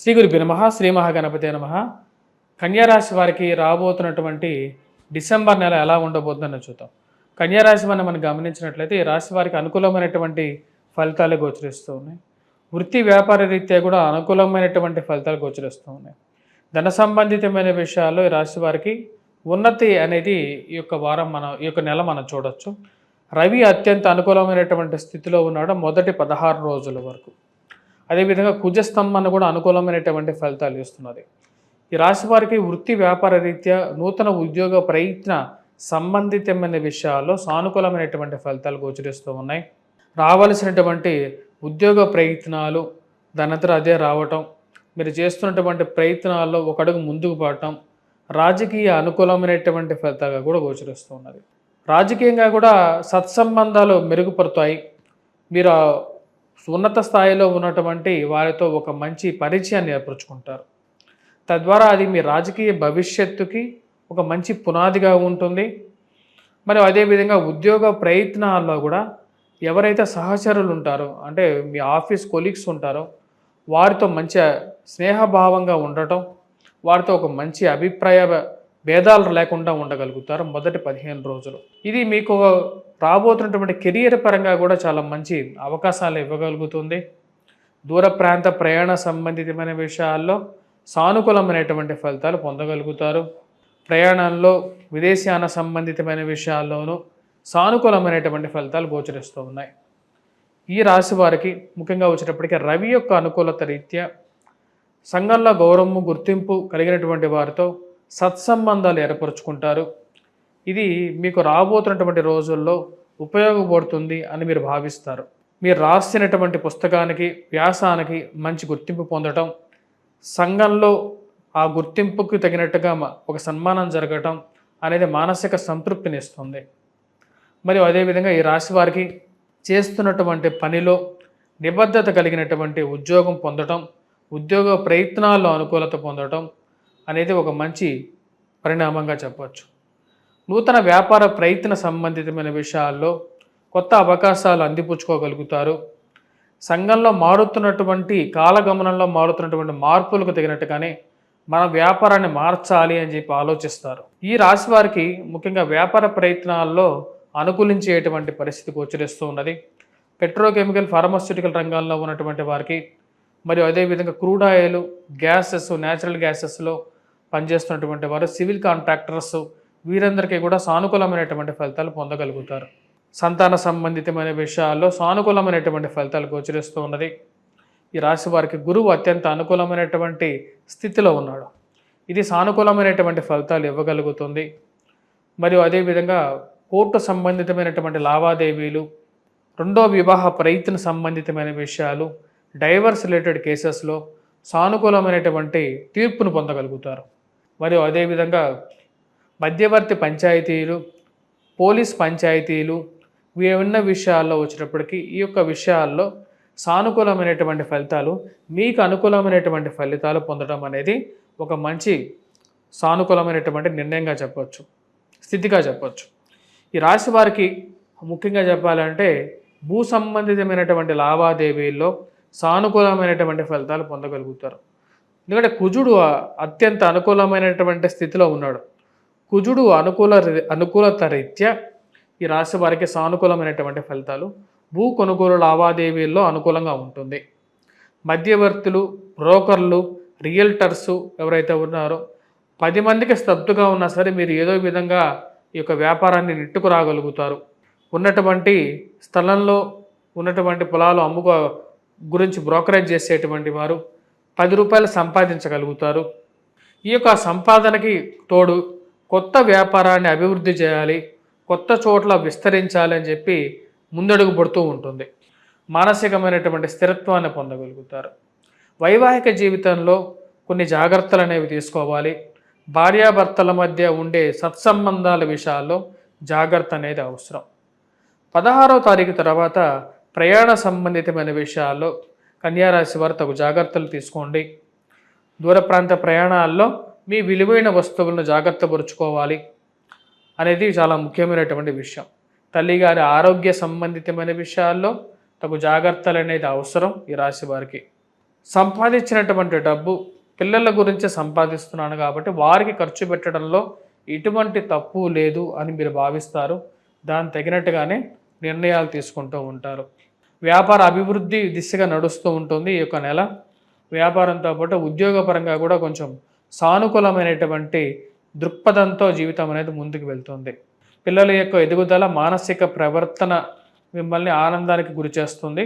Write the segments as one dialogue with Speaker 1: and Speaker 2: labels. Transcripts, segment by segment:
Speaker 1: శ్రీ గురుభ్యో నమ శ్రీ మహాగణపతి నమ. కన్యారాశి వారికి రాబోతున్నటువంటి డిసెంబర్ నెల ఎలా ఉండబోతుందని చూద్దాం. కన్యారాశి వారిని మనం గమనించినట్లయితే ఈ రాశి వారికి అనుకూలమైనటువంటి ఫలితాలు గోచరిస్తూ ఉన్నాయి. వృత్తి వ్యాపార రీత్యా కూడా అనుకూలమైనటువంటి ఫలితాలు గోచరిస్తూ ఉన్నాయి. ధన సంబంధితమైన విషయాల్లో ఈ రాశి వారికి ఉన్నతి అనేది ఈ యొక్క వారం మనం ఈ యొక్క నెల మనం చూడొచ్చు. రవి అత్యంత అనుకూలమైనటువంటి స్థితిలో ఉన్నాడు మొదటి పదహారు రోజుల వరకు. అదేవిధంగా కుజస్తంభన కూడా అనుకూలమైనటువంటి ఫలితాలు ఇస్తున్నది. ఈ రాశి వారికి వృత్తి వ్యాపార రీత్యా నూతన ఉద్యోగ ప్రయత్న సంబంధితమైన విషయాల్లో సానుకూలమైనటువంటి ఫలితాలు గోచరిస్తూ ఉన్నాయి. రావలసినటువంటి ఉద్యోగ ప్రయత్నాలు దానంతరం అదే రావటం మీరు చేస్తున్నటువంటి ప్రయత్నాల్లో ఒక అడుగు ముందుకు పడటం రాజకీయ అనుకూలమైనటువంటి ఫలితాలుగా కూడా గోచరిస్తూ ఉన్నది. రాజకీయంగా కూడా సత్సంబంధాలు మెరుగుపడతాయి. మీరు ఉన్నత స్థాయిలో ఉన్నటువంటి వారితో ఒక మంచి పరిచయాన్ని ఏర్పరచుకుంటారు. తద్వారా అది మీ రాజకీయ భవిష్యత్తుకి ఒక మంచి పునాదిగా ఉంటుంది. మరియు అదేవిధంగా ఉద్యోగ ప్రయత్నాల్లో కూడా ఎవరైతే సహచరులు ఉంటారో అంటే మీ ఆఫీస్ కొలీగ్స్ ఉంటారో వారితో మంచి స్నేహభావంగా ఉండటం వారితో ఒక మంచి అభిప్రాయ భేదాలు లేకుండా ఉండగలుగుతారు మొదటి పదిహేను రోజులు. ఇది మీకు రాబోతున్నటువంటి కెరియర్ పరంగా కూడా చాలా మంచి అవకాశాలు ఇవ్వగలుగుతుంది. దూర ప్రాంత ప్రయాణ సంబంధితమైన విషయాల్లో సానుకూలమైనటువంటి ఫలితాలు పొందగలుగుతారు. ప్రయాణంలో విదేశాన సంబంధితమైన విషయాల్లోనూ సానుకూలమైనటువంటి ఫలితాలు గోచరిస్తూ ఉన్నాయి. ఈ రాశి వారికి ముఖ్యంగా వచ్చేటప్పటికి రవి యొక్క అనుకూలత రీత్యా సంఘంలో గౌరవము గుర్తింపు కలిగినటువంటి వారితో సత్సంబంధాలు ఏర్పరచుకుంటారు. ఇది మీకు రాబోతున్నటువంటి రోజుల్లో ఉపయోగపడుతుంది అని మీరు భావిస్తారు. మీరు రాసినటువంటి పుస్తకానికి వ్యాసానికి మంచి గుర్తింపు పొందటం సంఘంలో ఆ గుర్తింపుకు తగినట్టుగా ఒక సన్మానం జరగటం అనేది మానసిక సంతృప్తిని ఇస్తుంది. మరియు అదేవిధంగా ఈ రాశి వారికి చేస్తున్నటువంటి పనిలో నిబద్ధత కలిగినటువంటి ఉద్యోగం పొందటం ఉద్యోగ ప్రయత్నాల్లో అనుకూలత పొందటం అనేది ఒక మంచి పరిణామంగా చెప్పవచ్చు. నూతన వ్యాపార ప్రయత్న సంబంధితమైన విషయాల్లో కొత్త అవకాశాలు అందిపుచ్చుకోగలుగుతారు. సంఘంలో మారుతున్నటువంటి కాలగమనంలో మారుతున్నటువంటి మార్పులకు తగినట్టుగానే మన వ్యాపారాన్ని మార్చాలి అని చెప్పి ఆలోచిస్తారు. ఈ రాశి వారికి ముఖ్యంగా వ్యాపార ప్రయత్నాల్లో అనుకూలించేటువంటి పరిస్థితి గోచరిస్తూ ఉన్నది. పెట్రోకెమికల్ ఫార్మాస్యూటికల్ రంగాల్లో ఉన్నటువంటి వారికి మరియు అదేవిధంగా క్రూడ్ ఆయిల్ గ్యాసెస్ న్యాచురల్ గ్యాసెస్లో పనిచేస్తున్నటువంటి వారు సివిల్ కాంట్రాక్టర్స్ వీరందరికీ కూడా సానుకూలమైనటువంటి ఫలితాలు పొందగలుగుతారు. సంతాన సంబంధితమైన విషయాల్లో సానుకూలమైనటువంటి ఫలితాలు గోచరిస్తూ ఉన్నది. ఈ రాశి వారికి గురువు అత్యంత అనుకూలమైనటువంటి స్థితిలో ఉన్నాడు. ఇది సానుకూలమైనటువంటి ఫలితాలు ఇవ్వగలుగుతుంది. మరియు అదేవిధంగా కోర్టు సంబంధితమైనటువంటి లావాదేవీలు రెండో వివాహ ప్రయత్న సంబంధితమైన విషయాలు డైవర్స్ రిలేటెడ్ కేసెస్లో సానుకూలమైనటువంటి తీర్పును పొందగలుగుతారు. మరియు అదేవిధంగా మధ్యవర్తి పంచాయతీలు పోలీస్ పంచాయతీలు ఉన్న విషయాల్లో వచ్చినప్పటికీ ఈ యొక్క విషయాల్లో సానుకూలమైనటువంటి ఫలితాలు మీకు అనుకూలమైనటువంటి ఫలితాలు పొందడం అనేది ఒక మంచి సానుకూలమైనటువంటి నిర్ణయంగా చెప్పవచ్చు స్థితిగా చెప్పవచ్చు ఈ రాశి వారికి ముఖ్యంగా చెప్పాలంటే భూ సంబంధితమైనటువంటి లావాదేవీల్లో సానుకూలమైనటువంటి ఫలితాలు పొందగలుగుతారు. ఎందుకంటే కుజుడు అత్యంత అనుకూలమైనటువంటి స్థితిలో ఉన్నాడు. కుజుడు అనుకూల అనుకూలత రీత్యా ఈ రాశి వారికి సానుకూలమైనటువంటి ఫలితాలు భూ కొనుగోలు లావాదేవీల్లో అనుకూలంగా ఉంటుంది. మధ్యవర్తులు బ్రోకర్లు రియల్టర్సు ఎవరైతే ఉన్నారో పది మందికి స్తబ్దుగా ఉన్నా సరే మీరు ఏదో విధంగా ఈ యొక్క వ్యాపారాన్ని నెట్టుకు రాగలుగుతారు ఉన్నటువంటి స్థలంలో ఉన్నటువంటి పొలాలు అమ్ముకో గురించి బ్రోకరేజ్ చేసేటువంటి వారు పది రూపాయలు సంపాదించగలుగుతారు. ఈ యొక్క సంపాదనకి తోడు కొత్త వ్యాపారాన్ని అభివృద్ధి చేయాలి కొత్త చోట్ల విస్తరించాలి అని చెప్పి ముందడుగు పడుతూ ఉంటుంది. మానసికమైనటువంటి స్థిరత్వాన్ని పొందగలుగుతారు. వైవాహిక జీవితంలో కొన్ని జాగ్రత్తలు అనేవి తీసుకోవాలి. భార్యాభర్తల మధ్య ఉండే సత్సంబంధాల విషయాల్లో జాగ్రత్త అనేది అవసరం. పదహారో తారీఖు తర్వాత ప్రయాణ సంబంధితమైన విషయాల్లో కన్యారాశి వారు తగు జాగ్రత్తలు తీసుకోండి. దూర ప్రాంత ప్రయాణాల్లో మీ విలువైన వస్తువులను జాగ్రత్త పరుచుకోవాలి అనేది చాలా ముఖ్యమైనటువంటి విషయం. తల్లిగారి ఆరోగ్య సంబంధితమైన విషయాల్లో తగు జాగ్రత్తలు అనేది అవసరం ఈ రాశి వారికి. సంపాదించినటువంటి డబ్బు పిల్లల గురించి సంపాదిస్తున్నాను కాబట్టి వారికి ఖర్చు పెట్టడంలో ఎటువంటి తప్పు లేదు అని మీరు భావిస్తారు. దాని తగినట్టుగానే నిర్ణయాలు తీసుకుంటూ ఉంటారు. వ్యాపార అభివృద్ధి దిశగా నడుస్తూ ఉంటుంది ఈ యొక్క నెల. వ్యాపారంతో పాటు ఉద్యోగపరంగా కూడా కొంచెం సానుకూలమైనటువంటి దృక్పథంతో జీవితం అనేది ముందుకు వెళ్తుంది. పిల్లల యొక్క ఎదుగుదల మానసిక ప్రవర్తన మిమ్మల్ని ఆనందానికి గురి చేస్తుంది.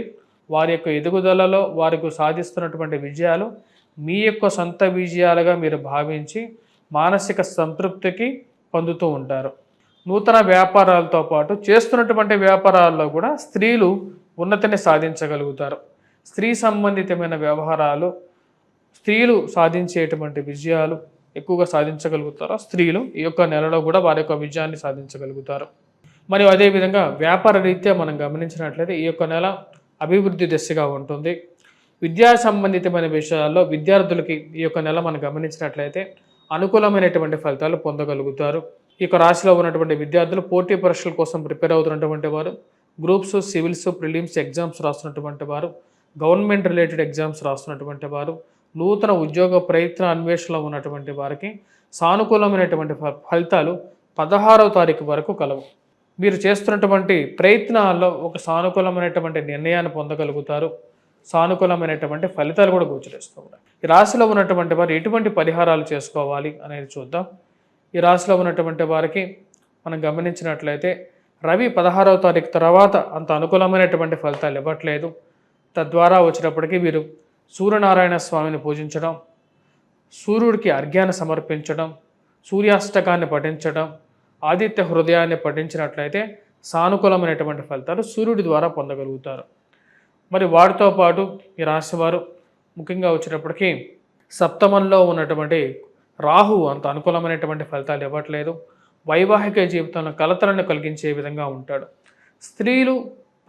Speaker 1: వారి యొక్క ఎదుగుదలలో వారికి సాధిస్తున్నటువంటి విజయాలు మీ యొక్క సొంత విజయాలుగా మీరు భావించి మానసిక సంతృప్తికి పొందుతూ ఉంటారు. నూతన వ్యాపారాలతో పాటు చేస్తున్నటువంటి వ్యాపారాల్లో కూడా స్త్రీలు ఉన్నతిని సాధించగలుగుతారు. స్త్రీ సంబంధితమైన వ్యవహారాలు స్త్రీలు సాధించేటువంటి విజయాలు ఎక్కువగా సాధించగలుగుతారు? స్త్రీలు ఈ యొక్క నెలలో కూడా వారి యొక్క విజయాన్ని సాధించగలుగుతారు. మరియు అదేవిధంగా వ్యాపార రీత్యా మనం గమనించినట్లయితే ఈ యొక్క నెల అభివృద్ధి దిశగా ఉంటుంది. విద్యా సంబంధితమైన విషయాల్లో విద్యార్థులకి ఈ యొక్క నెల మనం గమనించినట్లయితే అనుకూలమైనటువంటి ఫలితాలు పొందగలుగుతారు. ఈ యొక్క రాశిలో ఉన్నటువంటి విద్యార్థులు పోటీ పరీక్షల కోసం ప్రిపేర్ అవుతున్నటువంటి వారు గ్రూప్స్ సివిల్స్ ప్రిలిమ్స్ ఎగ్జామ్స్ రాస్తున్నటువంటి వారు గవర్నమెంట్ రిలేటెడ్ ఎగ్జామ్స్ రాస్తున్నటువంటి వారు నూతన ఉద్యోగ ప్రయత్న అన్వేషణలో ఉన్నటువంటి వారికి సానుకూలమైనటువంటి ఫ- ఫలితాలు పదహారవ తారీఖు వరకు కలవు. మీరు చేస్తున్నటువంటి ప్రయత్నాల్లో ఒక సానుకూలమైనటువంటి నిర్ణయాన్ని పొందగలుగుతారు. సానుకూలమైనటువంటి ఫలితాలు కూడా గోచరిస్తూ ఉన్నాయి ఈ రాశిలో ఉన్నటువంటి వారు ఎటువంటి పరిహారాలు చేసుకోవాలి అనేది చూద్దాం. ఈ రాశిలో ఉన్నటువంటి వారికి మనం గమనించినట్లయితే రవి పదహారవ తారీఖు తర్వాత అంత అనుకూలమైనటువంటి ఫలితాలు ఇవ్వట్లేదు. తద్వారా వచ్చినప్పటికీ వీరు సూర్యనారాయణ స్వామిని పూజించడం సూర్యుడికి అర్ఘ్యాన్ని సమర్పించడం సూర్యాష్టకాన్ని పఠించడం ఆదిత్య హృదయాన్ని పఠించినట్లయితే సానుకూలమైనటువంటి ఫలితాలు సూర్యుడి ద్వారా పొందగలుగుతారు. మరి వాటితో పాటు ఈ రాశివారు ముఖ్యంగా వచ్చినప్పటికీ సప్తమంలో ఉన్నటువంటి రాహు అంత అనుకూలమైనటువంటి ఫలితాలు ఇవ్వట్లేదు. వైవాహిక జీవితంలో కలతలను కలిగించే విధంగా ఉంటాడు. స్త్రీలు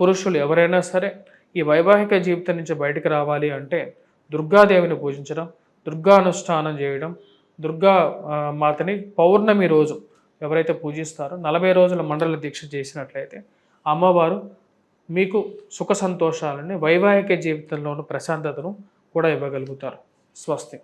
Speaker 1: పురుషులు ఎవరైనా సరే ఈ వైవాహిక జీవితం నుంచి బయటకు రావాలి అంటే దుర్గాదేవిని పూజించడం దుర్గా అనుష్ఠానం చేయడం దుర్గా మాతని పౌర్ణమి రోజు ఎవరైతే పూజిస్తారో నలభై రోజుల మండల దీక్ష చేసినట్లయితే అమ్మవారు మీకు సుఖ సంతోషాలని వైవాహిక జీవితంలోని ప్రశాంతతను కూడా ఇవ్వగలుగుతారు. స్వస్తి.